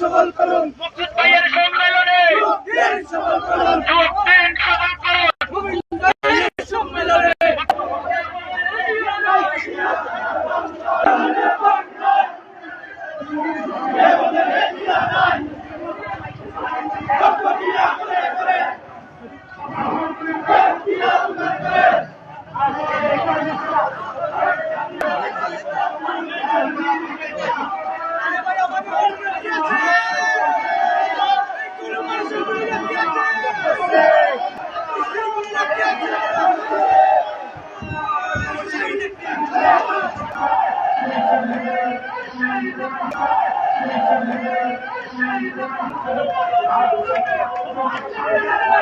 সকল করুন। I'm sorry.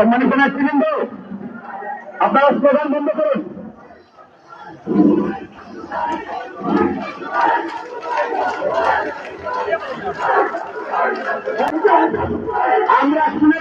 সম্মানিত নেতৃবৃন্দ আপনারা স্লোগান বন্ধ করুন। আমরা শুনে